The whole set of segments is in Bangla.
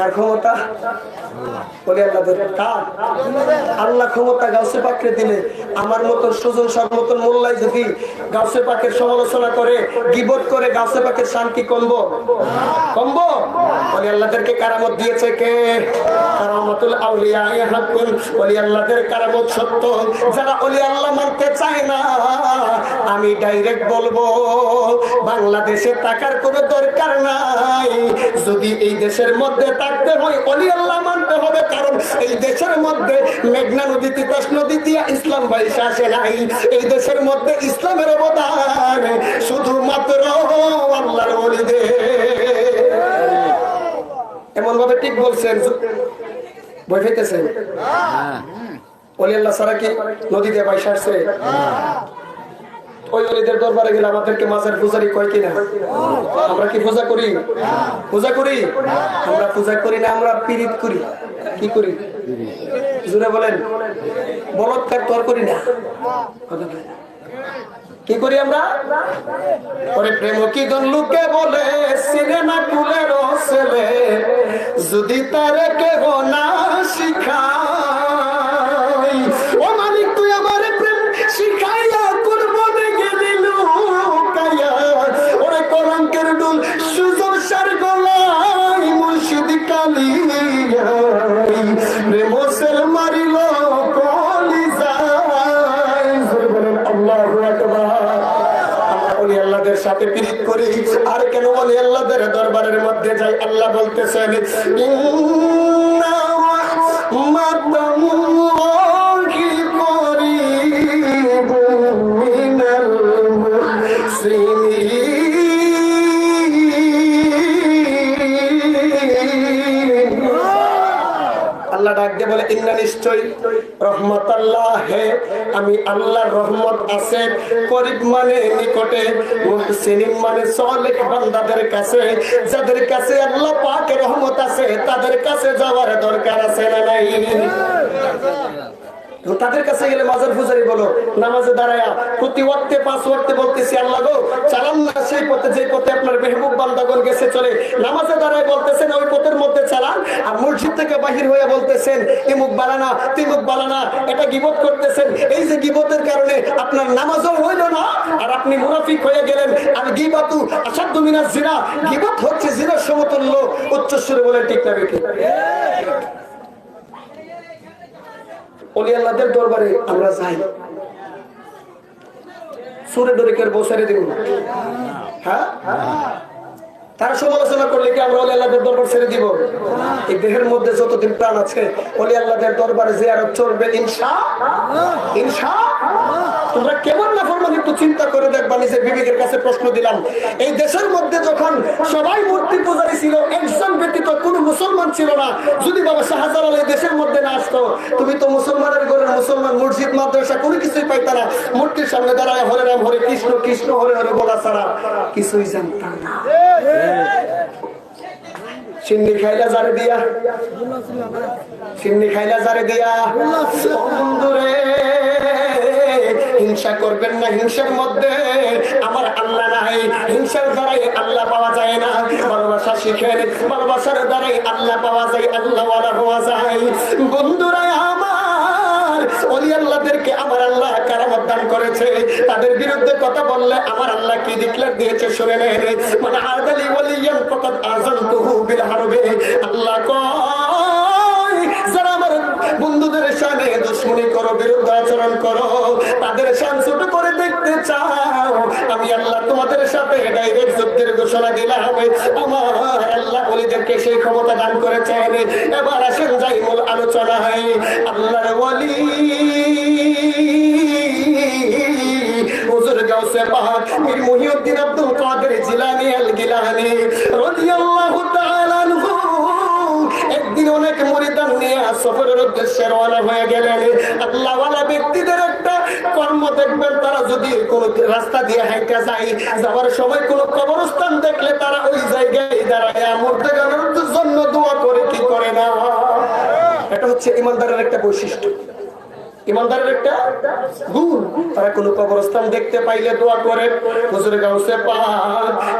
কার ক্ষমতা? বলি আল্লাহদের কার আল্লাহ ক্ষমতা গাউসে পাকরে দিলে আমার মতন সুজন সব মতন মোল্লাই যদি গাউসে পাকের সমালোচনা করে, গিবত করে গাউসে পাকের শান্তি কমবো? কমবো? বলি আল্লাহদেরকে কারামত দিয়েছে কে? কারামতুল আউলিয়া আল্লাহদের কারামত সত্য। যারা অলি আল্লাহ মানতে চায় না, আমি ডাইরেক্ট বলব, বাংলাদেশে টাকার কোনো দরকার নাই। যদি এই দেশের মধ্যে থাকতে হয় অলি আল্লাহ মানতে হবে। কারণ এই দেশের মধ্যে মেঘনা নদী তিতাস নদী দিয়া ইসলাম বাইসা আসে নাই। এই দেশের মধ্যে ইসলামের অবদান শুধুমাত্র আল্লাহর অলিদের। এমন ভাবে ঠিক বলছেন বই ফেতেছেন অলি আল্লাহ সারা কি নদীতে বাইসা আসছে ওই অলিদের দরবারে গেলে আমাদেরকে পূজারি কয় কিনা? আমরা কি পূজা করি? পূজা করি? আমরা পূজা করি না, আমরা পীড়িত করি। কি করি? জুড়ে বলেন। তোর করি না। কি করি আমরা? প্রেম কি দন লুকে বলে, সিনেমা কুলের ছেলে। যদি তারে কেহ না শিখাই বলতেছেন আল্লাহ ডাক দিয়ে বলে ইন্না নিশ্চয় রহমত আল্লাহ হে আমি আল্লাহর রহমত আছে। করিব মানে নিকটে, মুহসিনিন মানে সলেহ বান্দাদের কাছে। যাদের কাছে আল্লাহ পাকের রহমত আছে, তাদের কাছে যাওয়ার দরকার আছে না নাই? তাদের কাছে গেলে মাজার পূজারি বলো, নামাজে দাঁড়ায়া, প্রতি ওয়াক্তে, পাঁচ ওয়াক্তে বলতেছি, আল্লাহ গো, চালান না, সেই পথে যে পথে আপনার মেহবুব বান্দাগণ গেছে, চলে। নামাজে দাঁড়ায় বলতেছেন, ওই পথের মধ্যে চালান। আর মসজিদ থেকে বাহির হয়ে বলতেছেন, ইমুক বালানা, তিমুক বালানা। এটা গিবত করতেছেন। এই যে গিবতের কারণে আপনার নামাজও হইল না, আর আপনি মুনাফিক হয়ে গেলেন। আর গিবাতু আসাধ্য মিনার জিনা, গিবত হচ্ছে জিনার সমতুল্য, উচ্চস্বরে বলে ঠিক না, বেঠিক। অলি আল্লাহদের দরবারে আমরা যাই। সুরে ডরিকের বসারে দিব? হ্যাঁ? তারা সমালোচনা করলে কি আমরা অলি আল্লাহদের দরবার ছেড়ে দিব? এই দেহের মধ্যে যতদিন প্রাণ আছে, অলি আল্লাহদের দরবারে যে আর চলবে ইনসা ইনসা তোমরা কেমন না ফরমান একটু চিন্তা করে দেখবা, নিজের বিবেকের কাছে প্রশ্ন দিলাম। এই দেশের মধ্যে যখন সবাই মূর্তি পূজারী ছিল, একজন ব্যতীত কোন মুসলমান ছিল না। যদি বাবা শাহজালাল এই দেশের তুমি তো মুসলমানের ঘরের মুসলমান মসজিদ, মাদ্রাসা কোনো কিছুই পাইতা না। মূর্তির সামনে দাঁড়ায় হরে রাম, হরে কৃষ্ণ কৃষ্ণ, হরে হরে বলা ছাড়া কিছুই জানতাম না। সিন্নি খাইলা জারে দিয়া। সিন্নি হিংসা করবেন না হিংসার মধ্যে। আমার আল্লাহ নাই, হিংসার দ্বারাই আল্লাহ পাওয়া যায় না। ভালোবাসা শিখেন, ভালোবাসার দ্বারাই আল্লাহ পাওয়া যায় আল্লাহ হওয়া যায়। বন্ধুরা করেছে। তাদের বিরুদ্ধে কথা বললে আমার আল্লাহ কি ডিক্লেয়ার দিয়েছে শুনে নেন মানে আদালি বিল হারবে। আল্লাহ বন্ধুদের সামনে দুশ্মনী করো, বিরুদ্ধে আচরণ করো, তাদের শান করে দেখতে চাও। আমি আল্লাহ তোমাদের সাথে ডাইরেক্ট যুদ্ধের ঘোষণা দিলাম। আমার আল্লাহ বলিদেরকে সেই ক্ষমতা দান করেছেন। এবার আসেন যাই মূল আলোচনা হয় আল্লাহর ওয়ালি একদিন অনেক মরিদান নিয়ে সফরের উদ্দেশ্যে রওনা হয়ে গেলেন। আল্লাহওয়ালা ব্যক্তিদের একটা কর্ম দেখবেন, তারা যদি কোন রাস্তা দিয়ে হাইটা যায়, যাওয়ার সময় কোন কবরস্থান দেখলে তারা ওই জায়গায় দাঁড়ায়। মরতে গেলের জন্য দোয়া করে কি করে না? এটা হচ্ছে ইমানদারের একটা বৈশিষ্ট্য। ইমানদারের একটা গুণ। তারা কোন কবরস্থান দেখতে পাইলে দোয়া করে। হুজুর গাউসে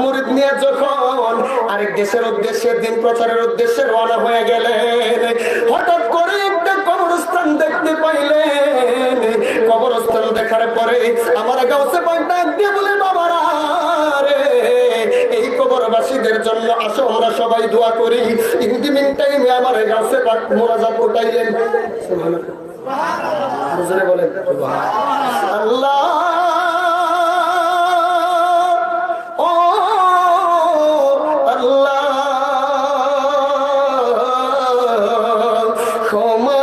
মুরিদ নিয়ে যখন আরেক দেশের উদ্দেশ্যে, দিন প্রচারের উদ্দেশ্যে রওনা হয়ে গেলেন, হঠাৎ করে একটা কবরস্থান দেখতে পাইলেন। কবরস্থান দেখার পরে আমার গাউসে পাক ডাক দিয়ে বলে, বাবারা এই কবরবাসীদের জন্য আসো, আমরা সবাই দোয়া করি। ইন্দিমিন টাইমে আমার গাছে মোনাজাত উঠাইলেন। হুজুরে বলেন আল্লাহ ও আল্লাহ ক্ষমা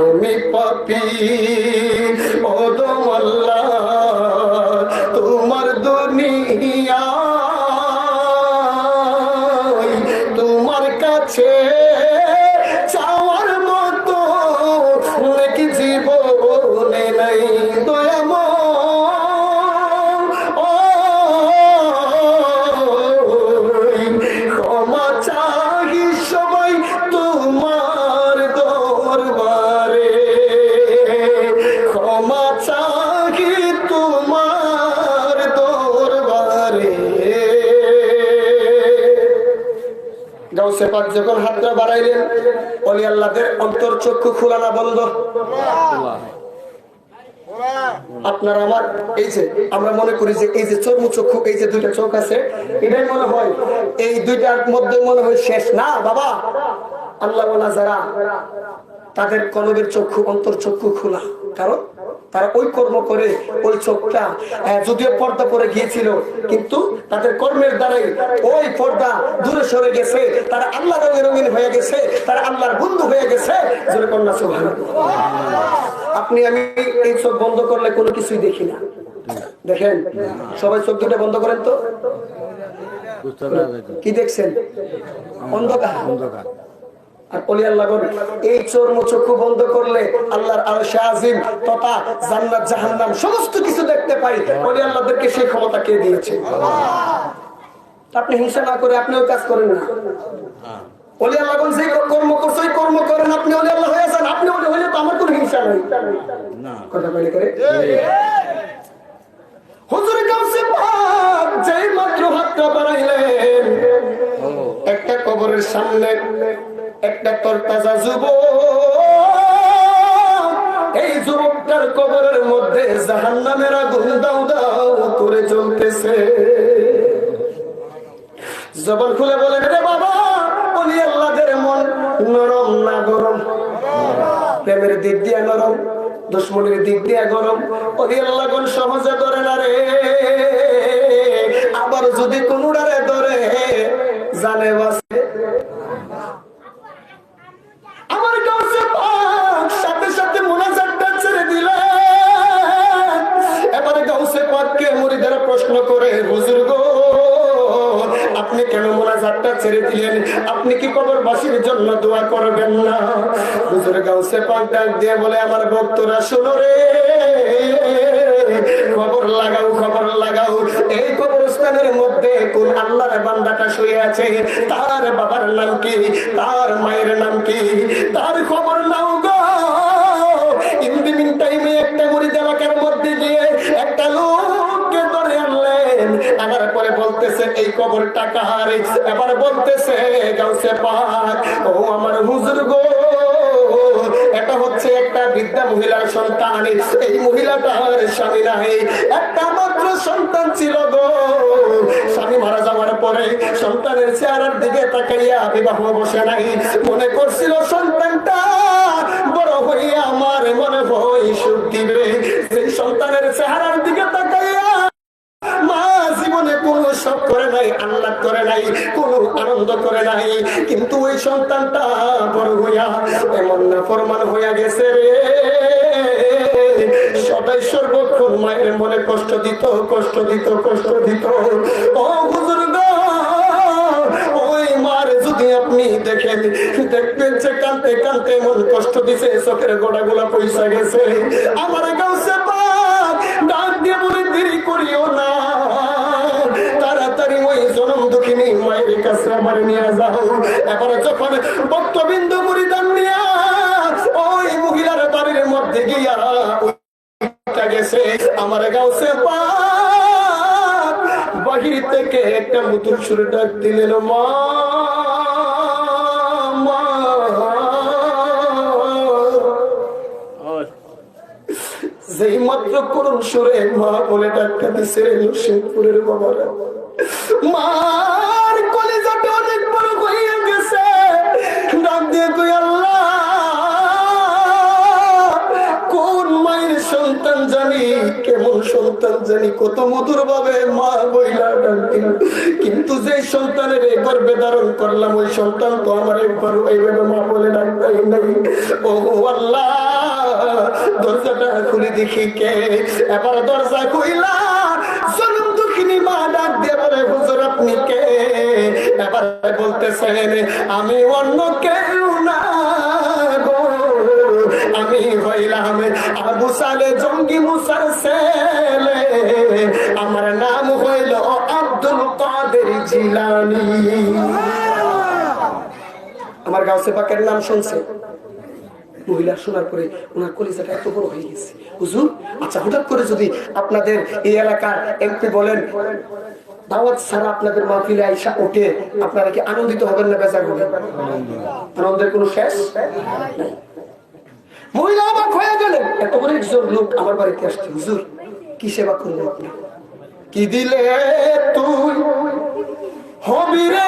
আমি পাপি যখন হাতটা বাড়াইলেন অলি আল্লাহদের অন্তর চক্ষু খোলানা বন্ধ। আপনার আমার, এই যে, আমরা মনে করি যে, এই যে চর্ম চক্ষু, এই যে দুইটা চোখ আছে, এটাই মনে হয়, এই দুইটার মধ্যে মনে হয় শেষ না, বাবা। আল্লাহ যারা তাদের কলবের চক্ষু, অন্তর চক্ষু খোলা। কারণ তারা ওই কর্ম করে ওই চোখটা যদিও পর্দা পরে গিয়েছিল কিন্তু তাদের কর্মের দ্বারাই ওই পর্দা দূরে সরে গেছে তারা আল্লাহ রঙে রঙিন হয়ে গেছে তারা আল্লাহর বন্ধু হয়ে গেছে জোরে কন্যা সুবহানাল্লাহ। আপনি আমি এই চোখ বন্ধ করলে কোনো কিছুই দেখি না। দেখেন সবাই চোখ দুটো বন্ধ করেন তো। কি দেখছেন? অন্ধকার। অন্ধকার। আর অলি আল্লাহ এই চর্ম চক্ষু বন্ধ করলে আল্লাহর আরও আজিম তথা জান্নাত জাহান্নাম সমস্ত কিছু দেখতে পাই। অলি আল্লাহদেরকে সেই ক্ষমতা কে দিয়েছে? আপনি হিংসা না করে আপনিও কাজ করেন না। অলি আল্লাহ যে কর্ম করছে ওই কর্ম করেন। আপনি অলি আল্লাহ হয়ে আপনি অলি হইলে তো আমার কোনো হিংসা নাই। কথা বলে করে? হুজুর গাউসে পাক যেই মাত্র হাতটা বাড়াইলেন একটা কবরের সামনে একটা তরতাজা যুবক, এই যুবকটার কবরের মধ্যে জাহান্নামের আগুন দাও দাও করে জ্বলতেছে। জবান খুলে বলেন রে বাবা, বলি আল্লাহদের মন নরম না গরম? প্রেমের দিক দিয়ে নরম, দুশ্মনের দিক দিয়ে গরম। ওই আল্লাহ কোন সহজে ধরে না রে। আবার যদি কোনুডারে ধরে, জানে বাসে দিয়ে বলে, আমার ভক্তরা শোনো রে। খবর লাগাও খবর লাগাও। এই কবরস্থানের মধ্যে কোন আল্লাহর বান্দাটা শুয়ে আছে? তার বাবার নাম কি? তার মায়ের নাম কি? তার খবর নাও গো। ইন টাইমে একটা মুরিদ এলাকার মধ্যে গিয়ে একটা লোককে ধরে আনলেন। আনার পরে বলতেছে, এই কবরটা কার এবার বলতেছে গাউসে পাক ও আমার হুজুর গো মনে করছিল সন্তানটা বড় আমার মনে হয় সুখ সেই সন্তানের চেহারার দিকে তাকাইয়া মা জীবনে কোনো শখ করে নাই আল্লাহ করে নাই, কোনো আনন্দ করে নাই। কিন্তু ওই সন্তানটা বড় এমন না ফরমান হইয়া গেছে রে। সবাই সর্বক্ষণ মায়ের মনে কষ্ট দিত কষ্ট দিত কষ্ট দিত। ও হুজুর তাড়াতাড়ি ওই জনম দুঃখিনী মায়ের কাছে আমার নিয়ে যাও। এবারে যখন বক্তবিন্দু গিয়া গেছে। আমার বাহির থেকে একটা সুরে ডাক দিলেন, মা মা। যেই মাত্র করুন সুরে মা বলে ডাক্তার দিছে শেখপুরের বাবারা। মার সন্তান জানি কত মধুর ভাবে মা বইলা কিন্তু যে সন্তানের এই গর্ভে ধারণ করলাম, ওই সন্তান তো আমার এইভাবে মা বলে নাই। ও আল্লাহ, দরজাটা খুলে দেখি কে? এবার দরজা খুইলা জনম দুঃখিনী মা ডাক হুজুর আপনি কে? এবার বলতেছেন, আমি অন্য কেউ না। আবু সালে জঙ্গি মুসার ছেলে আমার নাম হইল আব্দুল কাদের জিলানি। আমার গাউসে পাকের নাম শুনছে? মহিলা শোনার পরে ওনার কলিজাটা এত বড় হয়ে গেছে। হুজুর আচ্ছা হঠাৎ করে যদি আপনাদের এই এলাকার এমপি বলেন, দাওয়াত ছাড়া আপনাদের মাহফিলে আইসা ওঠে আপনারা কি আনন্দিত হবেন না বেজা করবেন আনন্দের কোনো শেষ। মহিলা অবাক হয়ে গেলেন এত বড় লোক আমার বাড়িতে আসছে। হুজুর, কি সেবা আপনি? কি দিলে তুই? হবি রে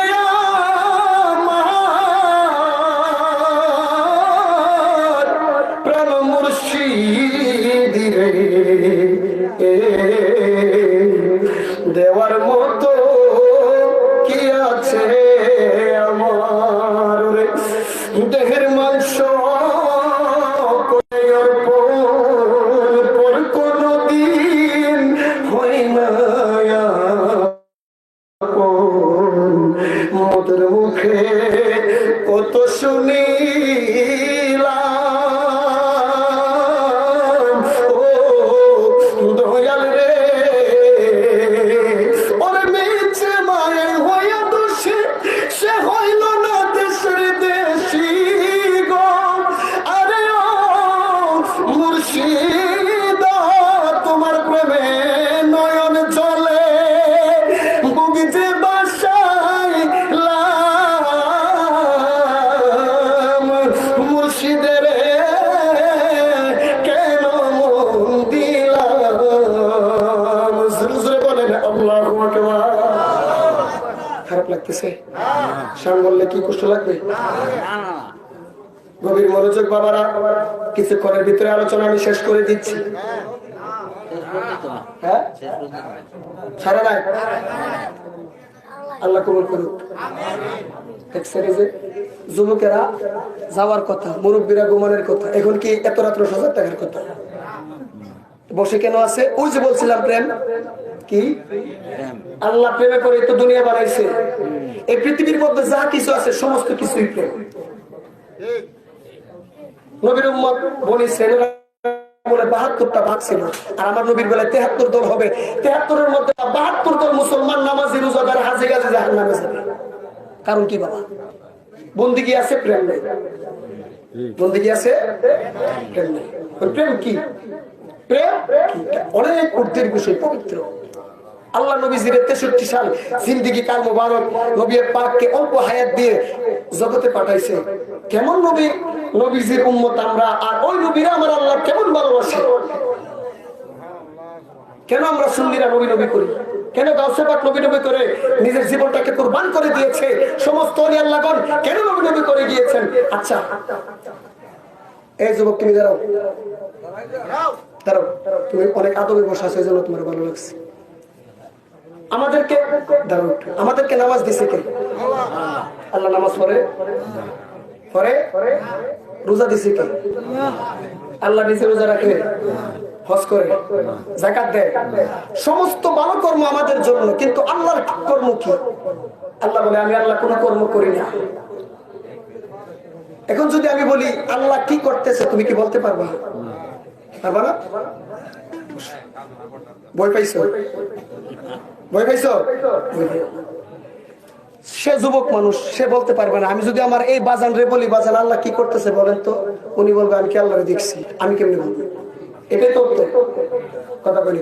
দেওয়ার মতো খারাপ লাগতেছে। শান বললে, কি কষ্ট লাগবে? গভীর মনোযোগ বাবারা, কিছুক্ষণের ভিতরে আলোচনা আমি শেষ করে দিচ্ছি। হ্যাঁ? বসে কেন আছে? ওই যে বলছিলাম, প্রেম। কি? আল্লাহ প্রেমে করে তো দুনিয়া বানাইছে। এই পৃথিবীর মধ্যে যা কিছু আছে, সমস্ত কিছুই প্রেম। নবীর বলে বাহাত্তরটা আর আমার নবীর বেলায় তেহাত্তর দল হবে। তেহাত্তরের মধ্যে বাহাত্তর দল মুসলমান নামাজি, রোজাদার জাহান নামে যাবে। কারণ কি বাবা? বন্দিগি আছে, প্রেম নেই। বন্দিগি আছে, প্রেম নেই। প্রেম কি? প্রেম অনেক ঊর্ধ্বের বিষয়, পবিত্র। আল্লাহ নবী নবীজির তেষট্টি সাল জিন্দিগি কাল মুবারক, নবী পাককে অল্প হায়াত দিয়ে জগতে পাঠাইছে। কেমন নবী? নবীজির উম্মত আমরা, আর ওই নবীরা আমার আল্লাহ কেমন ভালোবাসে? কেন আমরা সুন্নিরা নবী নবী করি? কেন গাউসে পাক নবী নবী করে নিজের জীবনটাকে কুরবান করে দিয়েছে? সমস্ত আল্লাহগণ কেন নবী নবী করে গিয়েছেন? আচ্ছা এই যুবক, তুমি দাঁড়াও দাঁড়াও। তুমি অনেক আদবে বসা আছে, এই জন্য তোমার ভালো লাগছে। আমাদেরকে আমাদেরকে নামাজ দিছে কে? আল্লাহ নামাজ পড়ে। পরে রোজা দিছে কে? আল্লাহ নিজে রোজা রাখে। সমস্ত ভালো কর্ম আমাদের জন্য, কিন্তু আল্লাহর কর্ম কি? আল্লাহ বলে, আমি আল্লাহ কোনো কর্ম করি না। এখন যদি আমি বলি, আল্লাহ কি করতেছে? তুমি কি বলতে পারবা? পারবা না? বই পাইছো? বই পাইছো? সে যুবক মানুষ, সে বলতে পারবে না। আমি যদি আমার এই বাজান রে বলি, বাজান, আল্লাহ কি করতেছে বলেন তো? উনি বলবে, আমি কি আল্লাহরে দেখছি? আমি কেমনি বলব? এটাই তো কথা বলি।